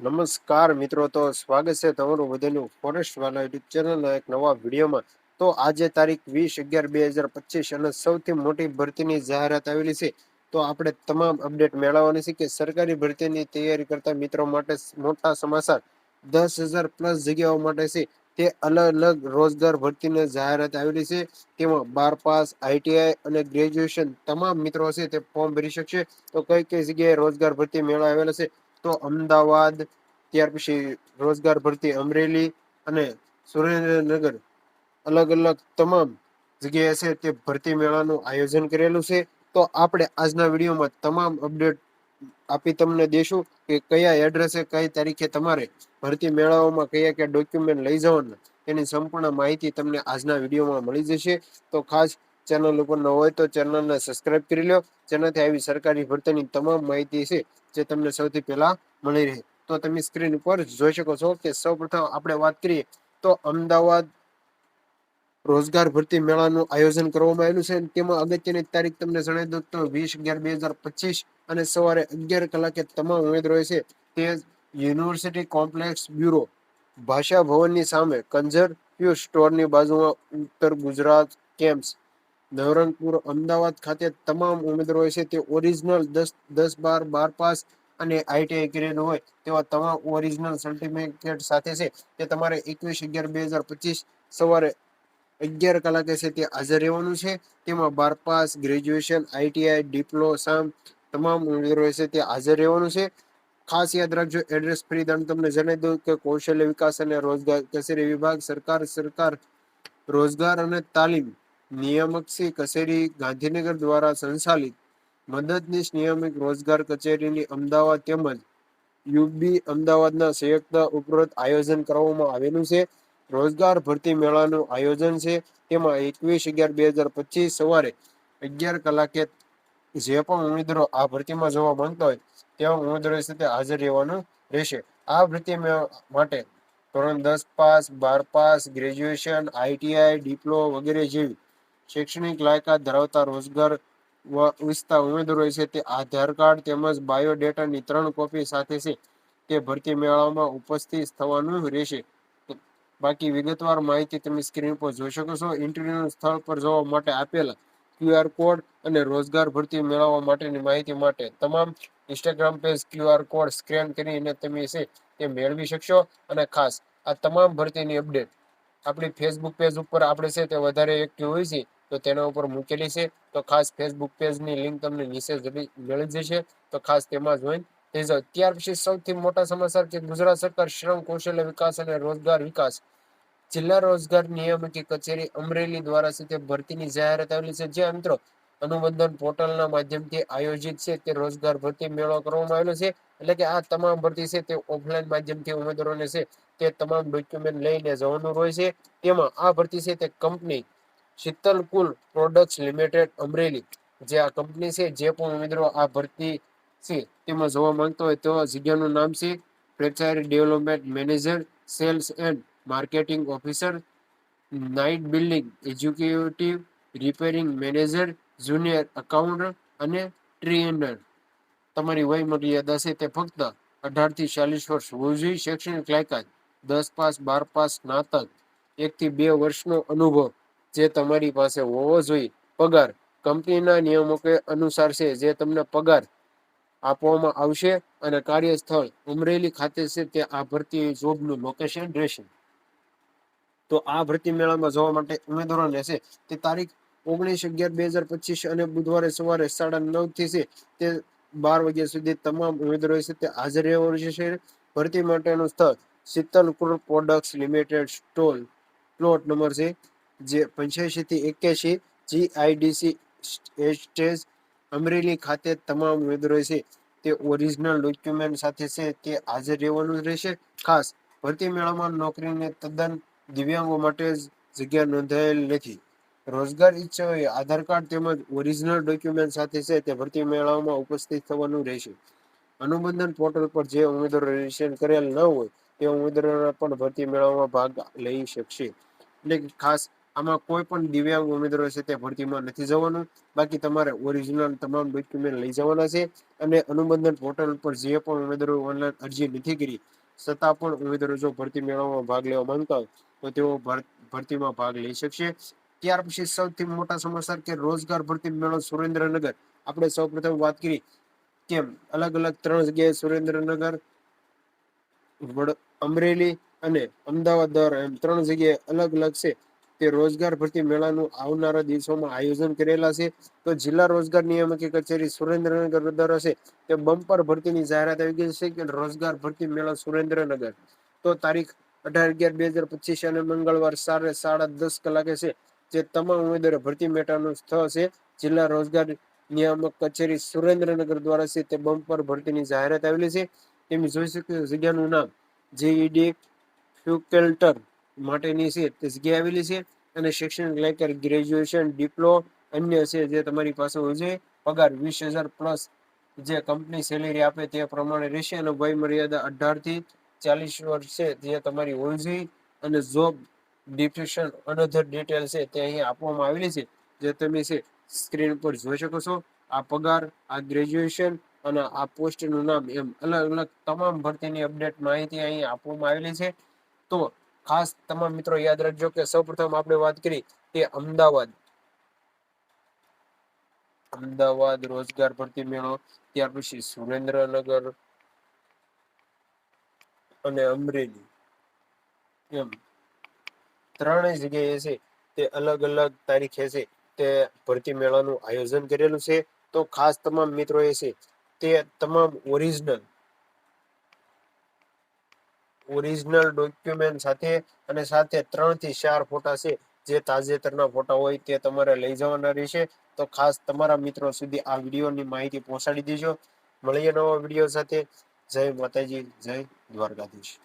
નમસ્કાર મિત્રો, તો સ્વાગત છે તમારું બધાનું ફોરેસ્ટ વાલા યુટ્યુબ ચેનલના એક નવા વિડીયોમાં. તો આજે તારીખ વીસ અગિયાર બે હજાર પચીસ અને સૌથી મોટી ભરતીની જાહેરાત આવેલી છે. તો આપણે તમામ અપડેટ મેળવવાની છે કે સરકારી ભરતીની તૈયારી કરતા મિત્રો માટે મોટા સમાચાર દસ હજાર પ્લસ જગ્યાઓ માટે છે. તે અલગ અલગ રોજગાર ભરતીની જાહેરાત આવેલી છે. તેમાં બાર પાસ આઈટીઆઈ અને ગ્રેજ્યુએશન તમામ મિત્રો છે તે ફોર્મ ભરી શકશે. તો કઈ કઈ જગ્યાએ રોજગાર ભરતી મેળા આવેલા છે? તો અમદાવાદ, ત્યાર પછી રોજગાર ભરતી અમરેલી અને સુરેન્દ્રનગર. અલગ અલગ તમામ જગ્યાએ છે તે ભરતી મેળાનું આયોજન કરેલું છે. તો આપણે આજના વિડીયોમાં તમામ અપડેટ આપી તમને દેશું કે કયા એડ્રેસે કઈ તારીખે તમારે ભરતી મેળાઓમાં કયા કયા ડોક્યુમેન્ટ લઈ જવાના, તેની સંપૂર્ણ માહિતી તમને આજના વિડીયોમાં મળી જશે. તો ખાસ ચેનલ ઉપર ન હોય તો ચેનલને સબસ્ક્રાઇબ કરી લો જેનાથી આવી સરકારી ભરતીની તમામ માહિતી છે, જે તમને સૌથી પહેલા મળી રહે. તો તમે સ્ક્રીન ઉપર જોઈ શકો છો કે સૌપ્રથમ આપણે વાત કરીએ તો અમદાવાદ રોજગાર ભરતી મેળાનું આયોજન કરવામાં આવેલું છે. તેમાં અગત્યની તારીખ તમને જણાવી દઉં તો વીસ અગિયાર બે હજાર પચીસ અને સવારે અગિયાર કલાકે તમામ ઉમેદવારો છે તે યુનિવર્સિટી કોમ્પ્લેક્સ બ્યુરો, ભાષા ભવનની સામે કન્ઝર્વ સ્ટોરની બાજુમાં ઉત્તર ગુજરાત કેમ્પ્સ નવરંગપુર, અમદાવાદ ખાતે તમામ ઉમેદવારો છે તે ઓરિજિનલ દસ દસ બાર બાર પાસ અને આઈટીઆઈ કરેલું હોય તેવા તમામ ઓરિજિનલ સર્ટિફિકેટ સાથે છે તે તમારે એકવીસ અગિયાર બે હજાર પચીસ સવારે અગિયાર કલાકે છે તે હાજર રહેવાનું છે. તેમાં બાર pass graduation ITI diploma તમામ ઉમેદવારો છે તે હાજર રહેવાનું છે. ખાસ યાદ રાખજો એડ્રેસ ફ્રી દંડ તમને જણાવી દઉં કે કૌશલ્ય વિકાસ અને રોજગાર કચેરી વિભાગ, સરકાર સરકાર રોજગાર અને તાલીમ નિયામક શ્રી કચેરી ગાંધીનગર દ્વારા સંચાલિત મદદનીશ નિયમિત રોજગાર કચેરીની અમદાવાદ તેમજ યુબી અમદાવાદના સંયુક્ત ઉપરોક્ત આયોજન કરવામાં આવેલું છે. રોજગાર ભરતી મેળાનું આયોજન છે. તેમાં એકવીસ અગિયાર બે હજાર પચીસ સવારે અગિયાર કલાકે જે પણ ઉમેદવારો આ ભરતીમાં જવા માંગતા હોય તેવા ઉમેદવારો સાથે હાજર રહેવાનું રહેશે. આ ભરતી માટે ધોરણ દસ પાસ, બાર પાસ, ગ્રેજ્યુએશન, આઈટીઆઈ ડિપ્લો વગેરે જેવી શૈક્ષણિક લાયકાત ધરાવતા રોજગાર વિસ્તાર ઉમેદવારો છે. તે આધાર કાર્ડ તેમજ બાયોડેટાની ત્રણ કોપી સાથે છે. તે ભરતી મેળામાં ઉપસ્થિત થવાનું રહેશે. બાકી વિગતવાર માહિતી તમે સ્ક્રીન પર જોઈ શકો છો. ઇન્ટરવ્યુ સ્થળ પર જવા માટે આપેલા ક્યુઆર કોડ અને રોજગાર ભરતી મેળવવા માટેની માહિતી માટે તમામ Instagram page QR code scan કરીને તમે છે તે મેળવી શકશો. અને ખાસ આ તમામ ભરતીની અપડેટ આપણી ફેસબુક પેજ ઉપર આપણે છે તે વધારે એક્ટિવ હોય છે. તો તેના ઉપર મૂકેલી છે. તો ખાસ ફેસબુક પેજની લિંક તમને નીચે મળી જશે. તો ખાસ તેમાં જોઈન. થઈ જાઓ ત્યાર પછી સૌથી મોટા સમાચાર કે ગુજરાત સરકાર શ્રમ, કૌશલ્ય વિકાસ અને રોજગાર વિકાસ, જિલ્લા રોજગાર નિયામકી કચેરી અમરેલી દ્વારા છે તે ભરતીની જાહેરાત આવેલી છે. જે મિત્રો અનુબંધન પોર્ટલના માધ્યમથી આયોજિત છે તે રોજગાર ભરતી મેળો કરવામાં આવેલો છે. એટલે કે આ તમામ ભરતી છે તે ઓફલાઈન માધ્યમથી ઉમેદવારોને છે તે તમામ ડોક્યુમેન્ટ લઈને જવાનું હોય છે. તેમાં આ ભરતી છે તે company Shital Cool products limited Amreli, જે આ કંપની છે, જે પણ ઉમેદવારો આ ભરતી છે, તેમાં જોવા માંગતો હોય તો જગ્યાનું નામ છે franchise development manager, sales and marketing officer, night building executive repairing manager, junior accountant અને ટ્રેનર તમારી વય મર્યાદા છે તે ફક્ત અઢારથી ચાલીસ વર્ષ હોવી જોઈએ. શૈક્ષણિક લાયકાત દસ પાસ, બાર પાસ, સ્નાતક એકથી બે વર્ષનો અનુભવ. જે તમારી પાસે હોવો જોઈએ. પગાર. કંપનીના નિયમો કે અનુસાર છે, જે તમને પગાર આપવામાં આવશે અને કાર્યસ્થળ ઉમરેલી ખાતે છે, તે આ ભરતી જોબનું લોકેશન રહેશે. તો આ ભરતી મેળામાં જવા માટે ઉમેદવારોને છે તે તારીખ ઓગણીસ અગિયાર બે હજાર પચીસ અને બુધવારે સવારે સાડા નવથી છે, તે બાર વાગ્યા સુધી તમામ ઉમેદવારો છે, તે હાજર રહેવાનું છે ભરતી માટેનું સ્થળ Shital products limited stall plot number છે. જે પંચ્યાસી થી એક્યાસી જીઆઈડીસી સ્ટેજ અમરેલી ખાતે તમામ છે તે ઓરિજિનલ ડોક્યુમેન્ટ સાથે છે. તે હાજર રહેવાનું રહેશે. ખાસ ભરતી મેળામાં નોકરીને તદ્દન દિવ્યાંગો માટે જગ્યા નોંધાયેલ નથી. રોજગાર ઈચ્છાઓએ આધાર કાર્ડ તેમજ ઓરિજિનલ ડોક્યુમેન્ટ સાથે છે. તે ભરતી મેળામાં ઉપસ્થિત થવાનું રહેશે. અનુબંધન પોર્ટલ પર જે ઉમેદવારો રજીસ્ટ્રેશન કરેલ ન હોય, તે ઉમેદવારો પણ ભરતી મેળામાં ભાગ લઈ શકશે. એટલે ખાસ આમાં કોઈ પણ દિવ્યાંગ ઉમેદવારો છે તે ભરતીમાં નથી જવાનું. બાકી તમારે ઓરિજિનલ તમામ ડોક્યુમેન્ટ લઈ જવાના છે અને અનુબંધન પોર્ટલ પર જે પણ ઉમેદવારો ઓનલાઈન અરજી નથી કરી, છતાં પણ ઉમેદવારો જો ભરતી મેળામાં ભાગ લેવા માંગતા હોય, તો તેઓ ભરતીમાં ભાગ લઈ શકશે. ત્યાર પછી સૌથી મોટા સમાચાર કે રોજગાર ભરતી મેળો સુરેન્દ્રનગર. આપણે સૌ પ્રથમ વાત કરી કેમ અલગ અલગ ત્રણ જગ્યાએ સુરેન્દ્રનગર અમરેલી અને અમદાવાદ દ્વારા એમ ત્રણ જગ્યાએ અલગ અલગ છે. તે રોજગાર ભરતી મેળાનું આવનારા દિવસોમાં આયોજન કરેલા છે. તો જિલ્લા રોજગાર નિયામકી કચેરી સુરેન્દ્રનગર દ્વારા છે તે બમ્પર ભરતીની જાહેરાત આવી ગઈ છે કે રોજગાર ભરતી મેળા સુરેન્દ્રનગર. તો તારીખ અઢાર અગિયાર બે હજાર પચીસ અને મંગળવાર સાડા સાડા દસ કલાકે છે જે તમામ ઉમેદવારો ભરતી મેળાનું સ્થળ છે. જિલ્લા રોજગાર નિયામક કચેરી સુરેન્દ્રનગર દ્વારા છે તે બમ્પર ભરતીની જાહેરાત આવેલી છે. તેમ જોઈ શકો જગ્યાનું નામ. જેઈડી ફ્યુકેલ્ટર માટેની છે તે જગ્યા આવેલી છે અને શૈક્ષણિક લાયકાત ગ્રેજ્યુએશન ડિપ્લો અન્ય છે જે તમારી પાસે હોય છે. પગાર વીસ હજાર પ્લસ જે કંપની સેલેરી આપે તે પ્રમાણે રહેશે અને વય મર્યાદા અઢારથી ચાલીસ વર્ષ છે જે તમારી હોવી જોઈએ અને જોબ ડિસ્ક્રિપ્શન અનધર ડિટેલ છે તે અહીં આપવામાં આવેલી છે, જે તમે છે સ્ક્રીન પર જોઈ શકો છો. આ પગાર, આ ગ્રેજ્યુએશન અને આ પોસ્ટનું નામ એમ અલગ અલગ તમામ ભરતીની અપડેટ માહિતી અહીં આપવામાં આવેલી છે. તો ખાસ તમામ મિત્રો યાદ રાખજો કે સૌપ્રથમ આપણે વાત કરી તે અમદાવાદ. અમદાવાદ રોજગાર ભરતી મેળો, ત્યાર પછી સુરેન્દ્રનગર અને અમરેલી. એમ. ત્રણેય જગ્યાએ છે તે અલગ અલગ તારીખે છે તે ભરતી મેળાનું આયોજન કરેલું છે. તો ખાસ તમામ મિત્રો એ છે તે તમામ ઓરિજિનલ ઓરિજિનલ ડોક્યુમેન્ટ સાથે અને સાથે ત્રણથી ચાર ફોટા છે. જે તાજેતરના ફોટા હોય તે તમારે લઈ જવાના રહેશે. તો ખાસ તમારા મિત્રો સુધી આ વિડીયોની માહિતી પહોંચાડી દેજો. મળીએ નવા વીડિયો સાથે. જય માતાજી, જય દ્વારકાધીશ.